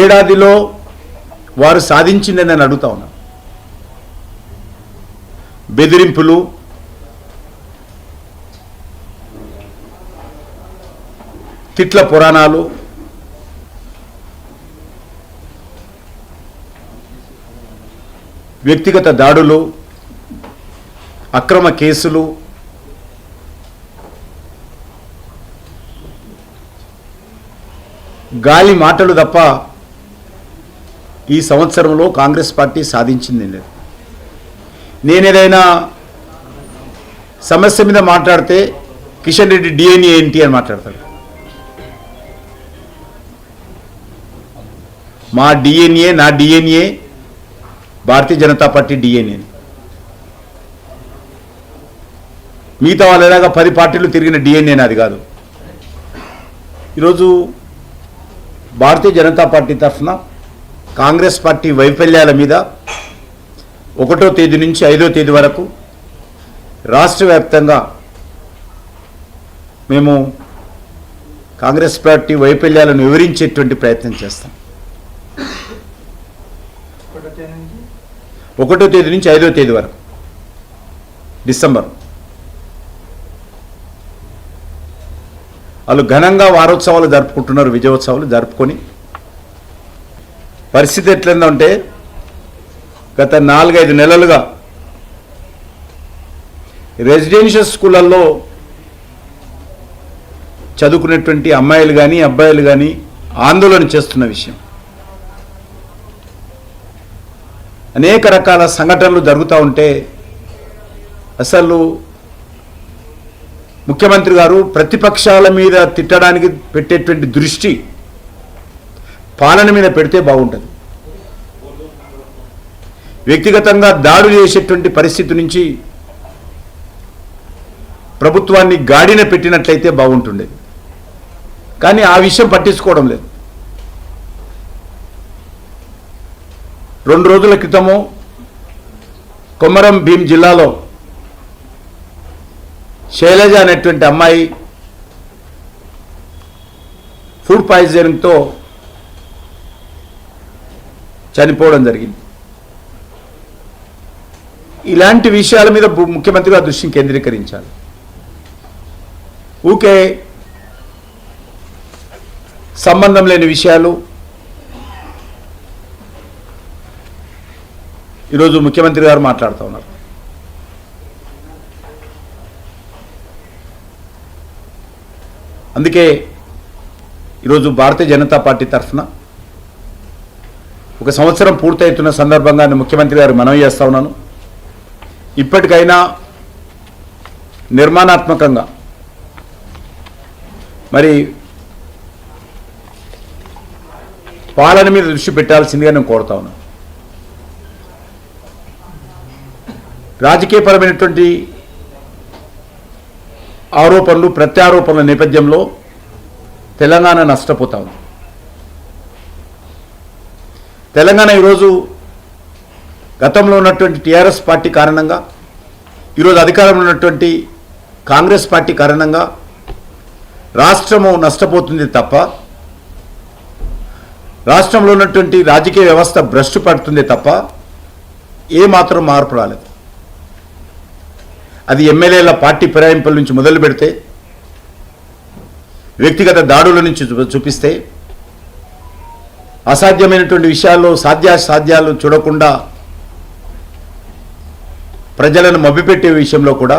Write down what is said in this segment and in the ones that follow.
ఏడాదిలో వారు సాధించిందని నేను అడుగుతా ఉన్నా. బెదిరింపులు తిట్ల పురాణాలు వ్యక్తిగత దాడులు అక్రమ కేసులు గాలి మాటలు తప్ప ఈ సంవత్సరంలో కాంగ్రెస్ పార్టీ సాధించింది లేదు నేనేదైనా సమస్య మీద మాట్లాడితే కిషన్ రెడ్డి డిఎన్ఏ ఏంటి అని మాట్లాడతాడు. మా డిఎన్ఏ నా DNA Bharatiya Janata party DNA. మిగతా వాళ్ళలాగా పది పార్టీలు తిరిగిన డిఎన్ఏ నాది కాదు. ఈరోజు భారతీయ జనతా పార్టీ తరఫున కాంగ్రెస్ పార్టీ వైఫల్యాల మీద ఒకటో తేదీ నుంచి ఐదో తేదీ వరకు రాష్ట్ర వ్యాప్తంగా మేము కాంగ్రెస్ పార్టీ వైఫల్యాలను వివరించేటువంటి ప్రయత్నం చేస్తాం. ఒకటో తేదీ నుంచి? ఐదో తేదీ వరకు. డిసెంబర్. వాళ్ళు ఘనంగా వారోత్సవాలు జరుపుకుంటున్నారు విజయోత్సవాలు జరుపుకొని పరిస్థితి ఎట్లుందంటే గత నాలుగైదు నెలలుగా రెసిడెన్షియల్ స్కూళ్ళల్లో చదువుకునేటువంటి అమ్మాయిలు కానీ అబ్బాయిలు కానీ ఆందోళన చేస్తున్న విషయం. అనేక రకాల సంఘటనలు జరుగుతూ ఉంటే అసలు ముఖ్యమంత్రి గారు ప్రతిపక్షాల మీద తిట్టడానికి పెట్టేటువంటి దృష్టి పాలన మీద పెడితే బాగుంటుంది. వ్యక్తిగతంగా దాడులు చేసేటువంటి పరిస్థితి నుంచి ప్రభుత్వాన్ని గాడిన పెట్టినట్లయితే బాగుంటుండేది కానీ ఆ విషయం పట్టించుకోవడం లేదు. రెండు రోజుల క్రితము కొమరం భీం జిల్లాలో శైలజ అనేటువంటి అమ్మాయి ఫుడ్ పాయిజనింగ్తో చనిపోవడం జరిగింది. ఇలాంటి విషయాల మీద ముఖ్యమంత్రి గారు దృష్టిని కేంద్రీకరించాలి. ఊకే సంబంధం లేని విషయాలు. ఈరోజు ముఖ్యమంత్రి గారు మాట్లాడుతూ ఉన్నారు. అందుకే ఈరోజు భారతీయ జనతా పార్టీ తరఫున ఒక సంవత్సరం పూర్తవుతున్న సందర్భంగా ముఖ్యమంత్రి గారు మనవి చేస్తా ఉన్నాను. ఇప్పటికైనా నిర్మాణాత్మకంగా మరి పాలన మీద దృష్టి పెట్టాల్సిందిగా నేను కోరుతా ఉన్నాను. రాజకీయపరమైనటువంటి ఆరోపణలు ప్రత్యారోపణల నేపథ్యంలో తెలంగాణ నష్టపోతా ఉంది. తెలంగాణ ఈరోజు గతంలో ఉన్నటువంటి టీఆర్ఎస్ పార్టీ కారణంగా ఈరోజు అధికారంలో ఉన్నటువంటి కాంగ్రెస్ పార్టీ కారణంగా రాష్ట్రము నష్టపోతుంది తప్ప రాష్ట్రంలో ఉన్నటువంటి రాజకీయ వ్యవస్థ భ్రష్టు పడుతుంది తప్ప ఏమాత్రం మార్పు రాలేదు. అది ఎమ్మెల్యేల పార్టీ ఫిరాయింపుల నుంచి మొదలు పెడితే వ్యక్తిగత దాడుల నుంచి చూపిస్తే అసాధ్యమైనటువంటి విషయాల్లో సాధ్యాసాధ్యాలు చూడకుండా ప్రజలను మభ్యపెట్టే విషయంలో కూడా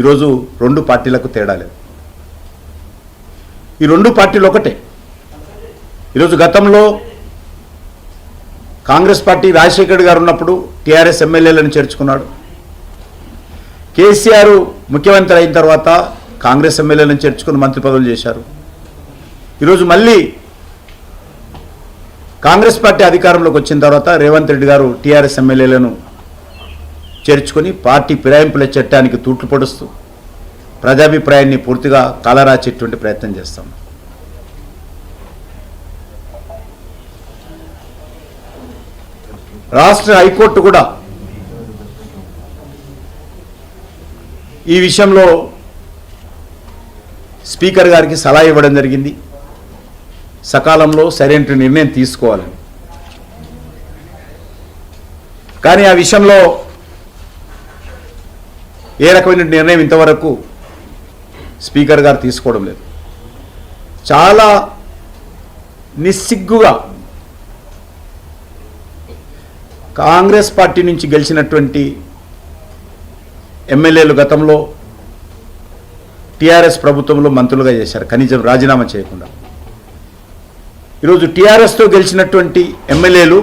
ఈరోజు రెండు పార్టీలకు తేడా లేదు. ఈ రెండు పార్టీలు ఒకటే. ఈరోజు గతంలో కాంగ్రెస్ పార్టీ రాజశేఖర్ గారు ఉన్నప్పుడు టీఆర్ఎస్ ఎమ్మెల్యేలను చేర్చుకున్నాడు. కేసీఆర్ ముఖ్యమంత్రి అయిన తర్వాత కాంగ్రెస్ ఎమ్మెల్యేలను చేర్చుకుని మంత్రి పదవులు చేశారు. ఈరోజు మళ్ళీ కాంగ్రెస్ పార్టీ అధికారంలోకి వచ్చిన తర్వాత రేవంత్ రెడ్డి గారు టీఆర్ఎస్ ఎమ్మెల్యేలను చేర్చుకొని పార్టీ ఫిరాయింపుల చట్టానికి తూట్లు పొడుస్తూ ప్రజాభిప్రాయాన్ని పూర్తిగా కాలరాచేటువంటి ప్రయత్నం చేస్తాం. రాష్ట్ర హైకోర్టు కూడా ఈ విషయంలో స్పీకర్ గారికి సలహా ఇవ్వడం జరిగింది. సకాలంలో సరైన నిర్ణయం తీసుకోవాలని కానీ ఆ విషయంలో ఏ రకమైన నిర్ణయం ఇంతవరకు స్పీకర్ గారు తీసుకోవడం లేదు. చాలా నిస్సిగ్గుగా కాంగ్రెస్ పార్టీ నుంచి గెలిచినటువంటి ఎమ్మెల్యేలు గతంలో టీఆర్ఎస్ ప్రభుత్వంలో మంత్రులుగా చేశారు. కనీసం రాజీనామా చేయకుండా. ఈరోజు టీఆర్ఎస్తో గెలిచినటువంటి ఎమ్మెల్యేలు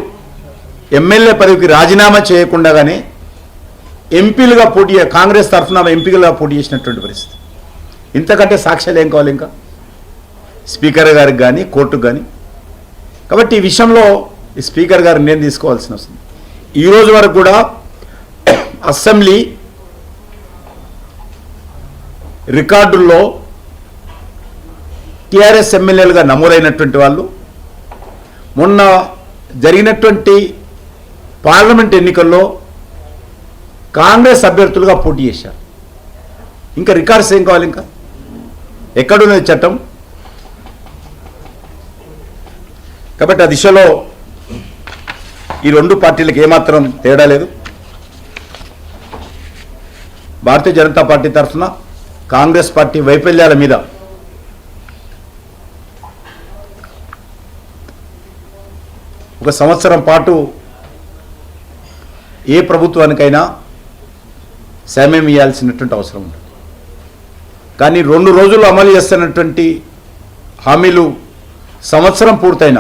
ఎమ్మెల్యే పదవికి రాజీనామా చేయకుండానే ఎంపీలుగా పోటీ కాంగ్రెస్ తరఫున ఎంపీలుగా పోటీ చేసినటువంటి పరిస్థితి. ఇంతకంటే సాక్ష్యాలు ఏం కావాలి ఇంకా? స్పీకర్ గారికి కానీ కోర్టుకు కానీ కాబట్టి ఈ విషయంలో ఈ స్పీకర్ గారు నేను తీసుకోవాల్సిన వస్తుంది ఈ రోజు వరకు కూడా అసెంబ్లీ రికార్డుల్లో టీఆర్ఎస్ ఎమ్మెల్యేలుగా నమోదైనటువంటి వాళ్ళు మొన్న జరిగినటువంటి పార్లమెంట్ ఎన్నికల్లో కాంగ్రెస్ అభ్యర్థులుగా పోటీ చేశారు. ఇంకా రికార్డ్స్ ఏం కావాలి ఇంకా? ఎక్కడున్నది చట్టం? కాబట్టి ఆ దిశలో ఈ రెండు పార్టీలకు ఏమాత్రం తేడా లేదు. భారతీయ జనతా పార్టీ తరఫున కాంగ్రెస్ పార్టీ వైఫల్యాల మీద ఒక సంవత్సరం పాటు ఏ ప్రభుత్వానికైనా సమయం ఇవ్వాల్సినటువంటి అవసరం ఉంటుంది. కానీ రెండు రోజులు అమలు చేస్తున్నటువంటి హామీలు సంవత్సరం పూర్తయిన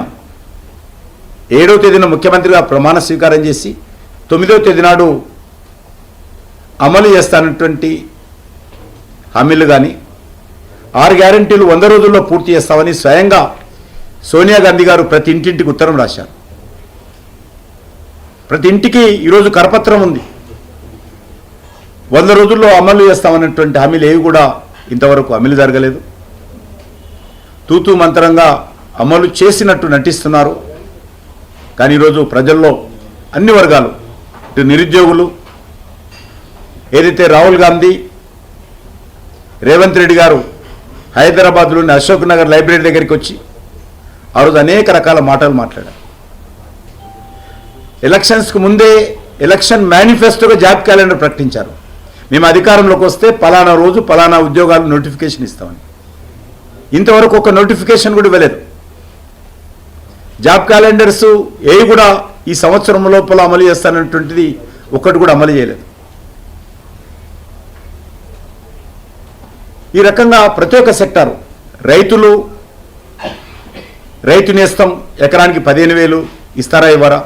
ఏడవ తేదీన ముఖ్యమంత్రిగా ప్రమాణ స్వీకారం చేసి తొమ్మిదవ తేదీ నాడు అమలు చేస్తానటువంటి హామీలు కానీ ఆరు గ్యారంటీలు వంద రోజుల్లో పూర్తి చేస్తామని స్వయంగా సోనియా గాంధీ గారు ప్రతి ఇంటింటికి ఉత్తరం రాశారు. ప్రతి ఇంటికి ఈరోజు కరపత్రం ఉంది. వంద రోజుల్లో అమలు చేస్తామన్నటువంటి హామీలు ఏవి కూడా ఇంతవరకు అమలు జరగలేదు. తూతూ మంత్రంగా అమలు చేసినట్టు నటిస్తున్నారు. కానీ ఈరోజు ప్రజల్లో అన్ని వర్గాలు ఇటు నిరుద్యోగులు ఏదైతే రాహుల్ గాంధీ రేవంత్ రెడ్డి గారు హైదరాబాద్లోని అశోక్ నగర్ లైబ్రరీ దగ్గరికి వచ్చి ఆ రోజు అనేక రకాల మాటలు మాట్లాడారు. ఎలక్షన్స్కు ముందే ఎలక్షన్ మేనిఫెస్టోగా జాబ్ క్యాలెండర్ ప్రకటించారు. మేము అధికారంలోకి వస్తే పలానా రోజు పలానా ఉద్యోగాలు నోటిఫికేషన్ ఇస్తామని. ఇంతవరకు ఒక నోటిఫికేషన్ కూడా ఇవ్వలేదు. జాబ్ క్యాలెండర్స్ ఏవి కూడా ఈ సంవత్సరం లోపల అమలు చేస్తానటువంటిది ఒక్కటి కూడా అమలు చేయలేదు. ఈ రకంగా ప్రతి ఒక్క సెక్టార్ రైతులు రైతు నేస్తం ఎకరానికి పదిహేను వేలు ఇస్తారా ఇవ్వరా?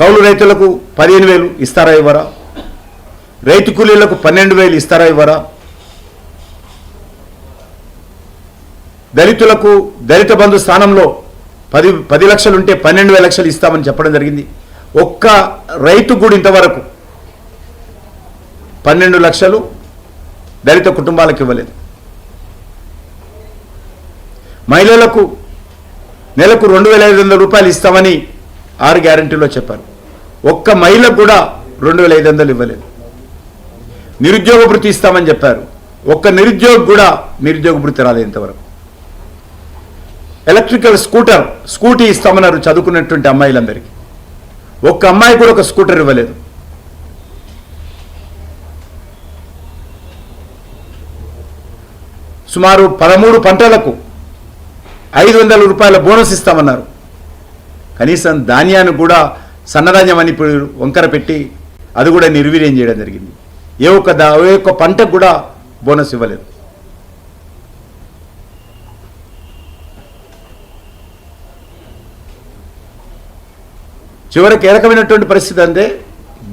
కౌలు రైతులకు పదిహేను వేలు ఇస్తారా ఇవ్వరా? రైతు కూలీలకు పన్నెండు వేలు ఇస్తారా ఇవ్వరా? దళితులకు దళిత బంధు స్థానంలో పది పది లక్షలు ఉంటే పన్నెండు వేల లక్షలు ఇస్తామని చెప్పడం జరిగింది. ఒక్క రైతు కూడా ఇంతవరకు పన్నెండు లక్షలు దళిత కుటుంబాలకు ఇవ్వలేదు. మహిళలకు నెలకు రెండు వేల ఐదు వందల రూపాయలు ఇస్తామని ఆరు గ్యారంటీలో చెప్పారు. ఒక్క మహిళకు కూడా రెండు వేల ఐదు వందలు ఇవ్వలేదు. నిరుద్యోగ భృతి ఇస్తామని చెప్పారు. ఒక్క నిరుద్యోగ కూడా నిరుద్యోగ భృతి రాలేదు ఇంతవరకు ఎలక్ట్రికల్ స్కూటర్ స్కూటీ ఇస్తామన్నారు చదువుకున్నటువంటి అమ్మాయిలందరికీ. ఒక్క అమ్మాయి కూడా ఒక స్కూటర్ ఇవ్వలేదు. సుమారు పదమూడు పంటలకు ఐదు వందల రూపాయల బోనస్ ఇస్తామన్నారు. కనీసం ధాన్యాన్ని కూడా సన్నధాన్యం అని ఇప్పుడు వంకర పెట్టి అది కూడా నిర్వీర్యం చేయడం జరిగింది. ఏ ఒక్క దా ఏ ఒక్క పంటకు కూడా బోనస్ ఇవ్వలేదు. చివరికి ఏ రకమైనటువంటి పరిస్థితి అంటే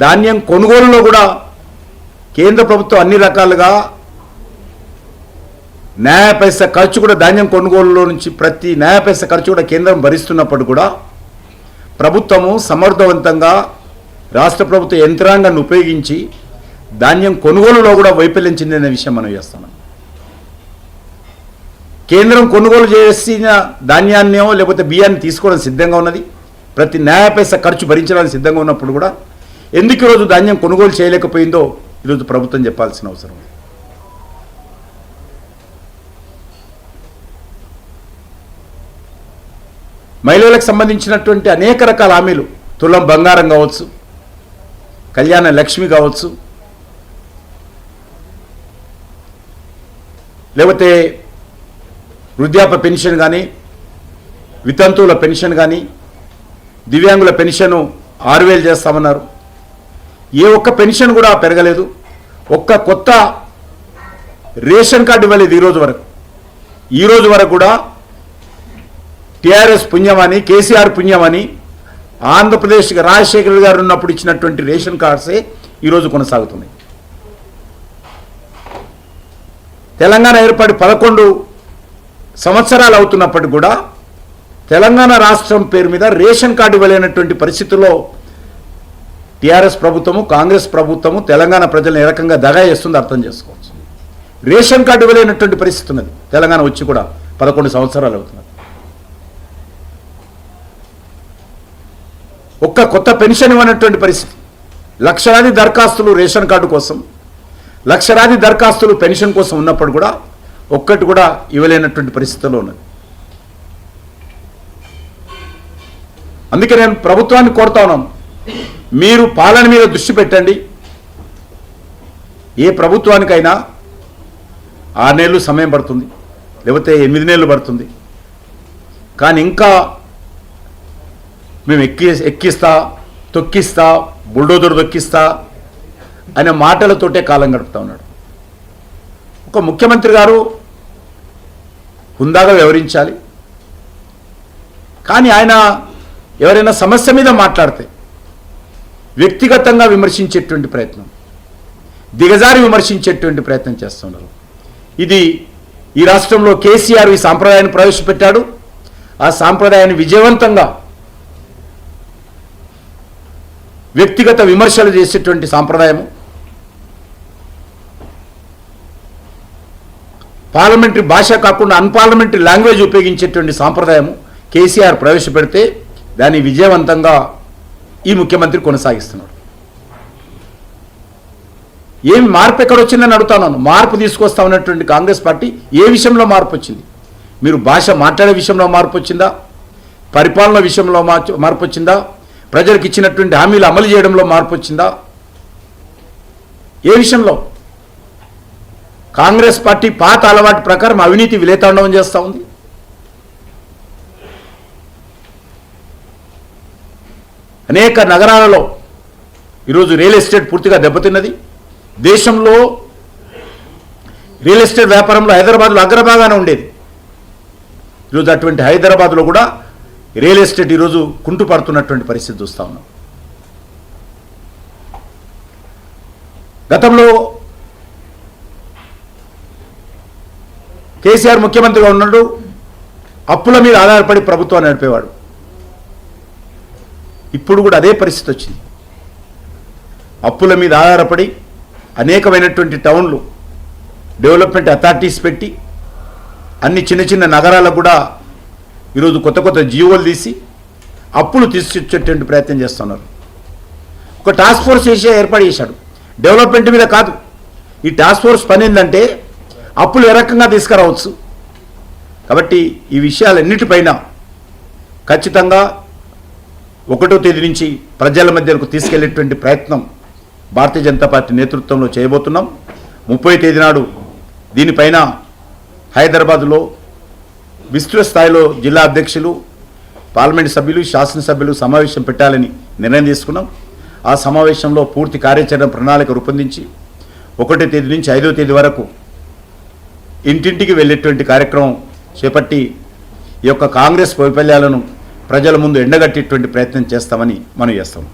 ధాన్యం కొనుగోలులో కూడా కేంద్ర ప్రభుత్వం అన్ని రకాలుగా న్యాయ పైస ఖర్చు కూడా ధాన్యం కొనుగోలులో నుంచి ప్రతి న్యాయ పైస ఖర్చు కూడా కేంద్రం భరిస్తున్నప్పుడు కూడా ప్రభుత్వము సమర్థవంతంగా రాష్ట్ర ప్రభుత్వ యంత్రాంగాన్ని ఉపయోగించి ధాన్యం కొనుగోలులో కూడా వైఫల్యం చెందిన విషయం మనం చేస్తున్నాం. కేంద్రం కొనుగోలు చేసిన ధాన్యాన్నేమో లేకపోతే బియ్యాన్ని తీసుకోవడం సిద్ధంగా ఉన్నది. ప్రతి న్యాయ పైస ఖర్చు భరించడానికి సిద్ధంగా ఉన్నప్పుడు కూడా ఎందుకు ఈరోజు ధాన్యం కొనుగోలు చేయలేకపోయిందో ఈరోజు ప్రభుత్వం చెప్పాల్సిన అవసరం ఉంది. మహిళలకు సంబంధించినటువంటి అనేక రకాల హామీలు. తులం బంగారం కావచ్చు కళ్యాణ లక్ష్మి కావచ్చు లేకపోతే వృద్ధాప్య పెన్షన్ కానీ వితంతువుల పెన్షన్ కానీ దివ్యాంగుల పెన్షను ఆరు వేలు చేస్తామన్నారు. ఏ ఒక్క పెన్షన్ కూడా పెరగలేదు. ఒక్క కొత్త రేషన్ కార్డు ఇవ్వలేదు ఈ రోజు వరకు. ఈ రోజు వరకు కూడా టిఆర్ఎస్ పుణ్యమని కేసీఆర్ పుణ్యమని ఆంధ్రప్రదేశ్కి రాజశేఖర్ గారు ఉన్నప్పుడు ఇచ్చినటువంటి రేషన్ కార్డ్సే ఈరోజు కొనసాగుతున్నాయి. తెలంగాణ ఏర్పాటు పదకొండు సంవత్సరాలు అవుతున్నప్పటికీ కూడా తెలంగాణ రాష్ట్రం పేరు మీద రేషన్ కార్డు ఇవ్వలేనటువంటి పరిస్థితుల్లో టీఆర్ఎస్ ప్రభుత్వము కాంగ్రెస్ ప్రభుత్వము తెలంగాణ ప్రజలను ఏ రకంగా దగా చేస్తుంది అర్థం చేసుకోవచ్చు. రేషన్ కార్డు ఇవ్వలేనటువంటి పరిస్థితి ఉన్నది. తెలంగాణ వచ్చి కూడా పదకొండు సంవత్సరాలు అవుతున్నది. ఒక్క కొత్త పెన్షన్ ఇవ్వనటువంటి పరిస్థితి. లక్షలాది దరఖాస్తులు రేషన్ కార్డు కోసం లక్షలాది దరఖాస్తులు పెన్షన్ కోసం ఉన్నప్పుడు కూడా ఒక్కటి కూడా ఇవ్వలేనటువంటి పరిస్థితిలో ఉన్నది. అందుకే నేను ప్రభుత్వాన్ని కోరుతా ఉన్నాను. మీరు పాలన మీద దృష్టి పెట్టండి. ఏ ప్రభుత్వానికైనా ఆరు నెలలు సమయం పడుతుంది లేకపోతే ఎనిమిది నెలలు పడుతుంది. కానీ ఇంకా మేము ఎక్కి ఎక్కిస్తా తొక్కిస్తా బుల్డోజర్ తొక్కిస్తా అనే మాటలతోటే కాలం గడుపుతా ఉన్నాడు. ఒక ముఖ్యమంత్రి గారు హుందాగా వ్యవహరించాలి. కానీ ఆయన ఎవరైనా సమస్య మీద మాట్లాడితే వ్యక్తిగతంగా విమర్శించేటువంటి ప్రయత్నం దిగజారి విమర్శించేటువంటి ప్రయత్నం చేస్తున్నారు ఇది ఈ రాష్ట్రంలో కేసీఆర్ ఈ సాంప్రదాయాన్ని ప్రవేశపెట్టాడు. ఆ సాంప్రదాయాన్ని విజయవంతంగా వ్యక్తిగత విమర్శలు చేసేటువంటి సాంప్రదాయము. పార్లమెంటరీ భాష కాకుండా అన్పార్లమెంటరీ లాంగ్వేజ్ ఉపయోగించేటువంటి సాంప్రదాయము కేసీఆర్ ప్రవేశపెడితే దాన్ని విజయవంతంగా ఈ ముఖ్యమంత్రి కొనసాగిస్తున్నాడు. ఏమి మార్పు ఎక్కడ వచ్చిందని అడుగుతాను మార్పు తీసుకొస్తా ఉన్నటువంటి కాంగ్రెస్ పార్టీ ఏ విషయంలో మార్పు వచ్చింది? మీరు భాష మాట్లాడే విషయంలో మార్పు వచ్చిందా? పరిపాలన విషయంలో మార్పు వచ్చిందా? ప్రజలకు ఇచ్చినటువంటి హామీలు అమలు చేయడంలో మార్పు వచ్చిందా? ఏ విషయంలో? కాంగ్రెస్ పార్టీ పాత అలవాటు ప్రకారం అవినీతి విలేతాండవం చేస్తూ ఉంది. అనేక నగరాలలో ఈరోజు రియల్ ఎస్టేట్ పూర్తిగా దెబ్బతిన్నది. దేశంలో రియల్ ఎస్టేట్ వ్యాపారంలో హైదరాబాద్లో అగ్రభాగానే ఉండేది. ఈరోజు అటువంటి హైదరాబాద్లో కూడా రియల్ ఎస్టేట్ ఈరోజు కుంటుపడుతున్నటువంటి పరిస్థితి చూస్తూ ఉన్నాం. గతంలో కేసీఆర్ ముఖ్యమంత్రిగా ఉన్నాడు అప్పుల మీద ఆధారపడి ప్రభుత్వాన్ని నడిపేవాడు. ఇప్పుడు కూడా అదే పరిస్థితి వచ్చింది. అప్పుల మీద ఆధారపడి అనేకమైనటువంటి టౌన్లు డెవలప్మెంట్ అథారిటీస్ పెట్టి అన్ని చిన్న చిన్న నగరాలకు కూడా ఈరోజు కొత్త కొత్త జీవోలు తీసి అప్పులు తీసుకొచ్చేటువంటి ప్రయత్నం చేస్తున్నారు. ఒక టాస్క్ ఫోర్స్ ఏషియా ఏర్పాటు చేశాడు. డెవలప్మెంట్ మీద కాదు. ఈ టాస్క్ ఫోర్స్ పని ఏంటంటే అప్పులు ఏ రకంగా తీసుకురావచ్చు. కాబట్టి ఈ విషయాలన్నిటిపైన ఖచ్చితంగా ఒకటో తేదీ నుంచి ప్రజల మధ్యకు తీసుకెళ్ళేటువంటి ప్రయత్నం భారతీయ జనతా పార్టీ నేతృత్వంలో చేయబోతున్నాం. ముప్పై తేదీ నాడు దీనిపైన హైదరాబాదులో విస్తృత స్థాయిలో జిల్లా అధ్యక్షులు పార్లమెంటు సభ్యులు శాసనసభ్యులు సమావేశం పెట్టాలని నిర్ణయం తీసుకున్నాం. ఆ సమావేశంలో పూర్తి కార్యాచరణ ప్రణాళిక రూపొందించి ఒకటో తేదీ నుంచి ఐదో తేదీ వరకు ఇంటింటికి వెళ్ళేటువంటి కార్యక్రమం చేపట్టి ఈ యొక్క కాంగ్రెస్ వైఫల్యాలను ప్రజల ముందు ఎండగట్టేటువంటి ప్రయత్నం చేస్తామని మనం చేస్తాం